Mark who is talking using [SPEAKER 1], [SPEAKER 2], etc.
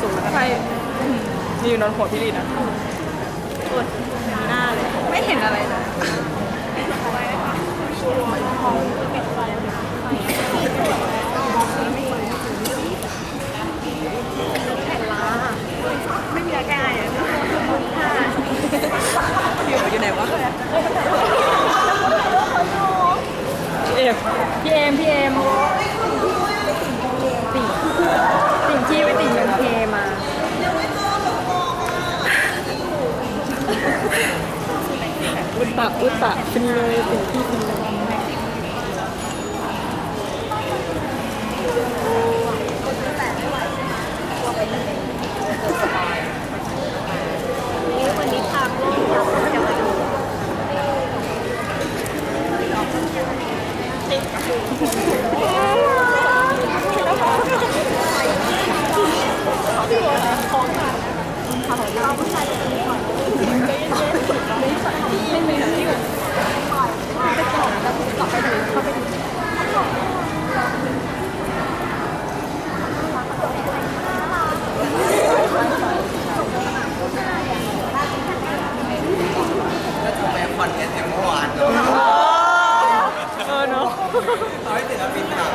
[SPEAKER 1] สูงใช่นี่อยู่นอนหัวพี่ลีนะ
[SPEAKER 2] ปวดหน้าเลย
[SPEAKER 1] ไม่เห็นอะไรเลย
[SPEAKER 2] ไม่มีอาการอะ
[SPEAKER 1] อยู่อยู่ไหนวะพี่เอ็มพี่เอ็มพี่เอ็มติ่งติ่งที่ไว้ติ่งยังเคมา อุ ตะอุตตะฟินเลยติ่งที่ฟินเลย
[SPEAKER 2] วันนี้ทางโลกเราจะมาดู
[SPEAKER 3] ตอนที่ศิลปินถาม